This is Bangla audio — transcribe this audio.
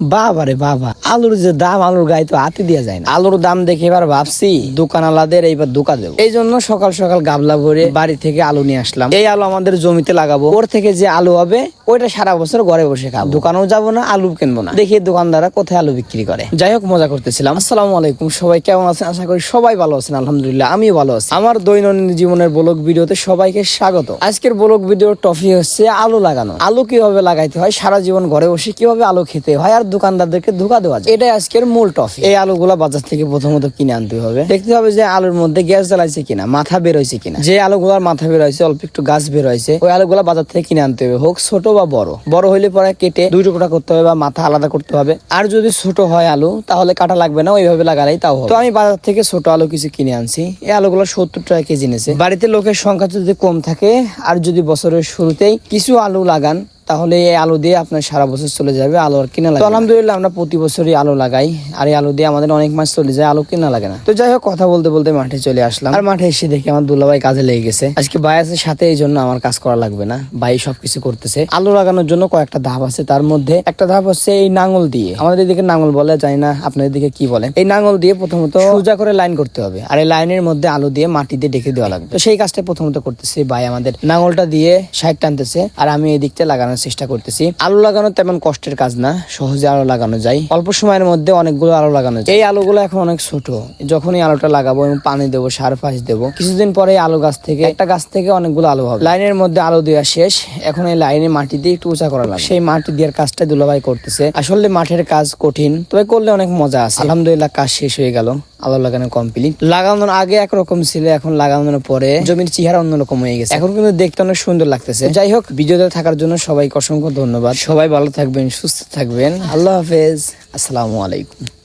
বাবা রে বাবা, আলুর যে দাম, আলুর গায়ে তো হাতে দেওয়া যায় না। আলুর দাম দেখে এবার ভাবছি দোকানওয়ালাদের এইবার দোকা দেবো। এই জন্য সকাল সকাল গাবলা ভরে বাড়ি থেকে আলু নিয়ে আসলাম। এই আলু আমাদের জমিতে লাগাবো। ওর থেকে যে আলু হবে ওইটা সারা বছর ঘরে বসে খাব। দোকানেও যাব না আলু কিনবো না। দেখি দোকানদাররা কোথায় আলু বিক্রি করে। যাই হোক মজা করতেছিলাম। আসসালামু আলাইকুম সবাই কেমন আছেন? আশা করি সবাই ভালো আছেন আলহামদুলিল্লাহ আমিও ভালো আছি। আমার দৈনন্দিন জীবনের ব্লগ ভিডিওতে সবাইকে স্বাগত। আজকের ব্লগ ভিডিওর টপিক হচ্ছে আলু লাগানো। আলু কীভাবে লাগাইতে হয় সারা জীবন ঘরে বসে কীভাবে আলু খেতে হয় আর দোকানদারদেরকে ধোকা দেওয়া যায়। এটাই আজকের মূল টপিক এই আলুগুলা বাজার থেকে প্রথমত কিনে আনতে হবে। দেখতে হবে যে আলুর মধ্যে গ্যাস জ্বালাইছে কিনা মাথা বের হয়েছে কিনা। যে আলুগুলার মাথা বের হয়েছে অল্প একটু গাছ বের হয়েছে ওই আলুগুলা বাজার থেকে কিনে আনতে হবে। হোক ছোট বা বড়? বড় হইলে পরে কেটে দুই টুকরা করতে হবে বা মাথা আলাদা করতে হবে। আর যদি ছোট হয় আলু, তাহলে কাটা লাগবে না, ওইভাবে লাগালেই তাও তো আমি বাজার থেকে ছোট আলু কিছু কিনে আনছি। এই আলুগুলো সত্তর টাকা কেজি নিয়েছে বাড়িতে লোকের সংখ্যা যদি কম থাকে, আর যদি বছরের শুরুতেই কিছু আলু লাগান তাহলে এই আলু দিয়ে আপনার সারা বছর চলে যাবে আলু আর কিনা লাগে আলহামদুলিল্লাহ আমরা প্রতি বছরই আলু লাগাই আর এই আলু দিয়ে আমাদের অনেক মাস চলে যায় আলু কিনা লাগে না। তো যাই হোক কথা বলতে বলতে মাঠে চলে আসলাম। আর মাঠে এসে দেখি আমার দুলাভাই কাজে লেগে গেছে। আজকে ভাই আছে সাথে এই জন্য আমার কাজ করা লাগবে না। ভাই সবকিছু করতেছে। আলু লাগানোর জন্য কয়েকটা ধাপ আছে তার মধ্যে একটা ধাপ হচ্ছে এই নাঙ্গল দিয়ে। আমাদের এদিকে নাঙ্গল বলে জানি না আপনাদের দিকে কি বলে। এই নাঙ্গল দিয়ে প্রথমত সোজা করে লাইন করতে হবে আর এই লাইনের মধ্যে আলু দিয়ে মাটি দিয়ে ডেকে দেওয়া লাগবে। তো সেই কাজটা প্রথমত করতেছি। ভাই আমাদের নাঙ্গলটা দিয়ে সাইড টানতেছে আর আমি এই দিকটা লাগানোর চেষ্টা করতেছি। আলু লাগানো তেমন কষ্টের কাজ না, সহজে আলু লাগানো যায়। অল্প সময়ের মধ্যে অনেকগুলো আলু লাগানো যায়। এই আলুগুলো এখন অনেক ছোট। যখনই আলুটা লাগাবো এবং পানি দেবো, সার ফাঁস দেবো। কিছুদিন পরে আলু গাছ থেকে একটা গাছ থেকে অনেকগুলো আলু হবে। লাইনের মধ্যে আলু দেওয়া শেষ। এখন এই লাইনে মাটি দিয়ে একটু উঁচা করা সেই মাটি দেওয়ার কাজটা দুলাভাই করতেছে। আসলে মাঠের কাজ কঠিন, তবে করলে অনেক মজা আছে। আলহামদুলিল্লাহ কাজ শেষ হয়ে গেল। আলু লাগানো কমপ্লিট লাগানোর আগে একরকম ছিল, এখন লাগানোর পরে জমির চেহারা অন্যরকম হয়ে গেছে। এখন কিন্তু দেখতে অনেক সুন্দর লাগতেছে। যাই হোক, ভিডিওতে থাকার জন্য সবাইকে অসংখ্য ধন্যবাদ। সবাই ভালো থাকবেন, সুস্থ থাকবেন। আল্লাহ হাফেজ। আসসালামু আলাইকুম।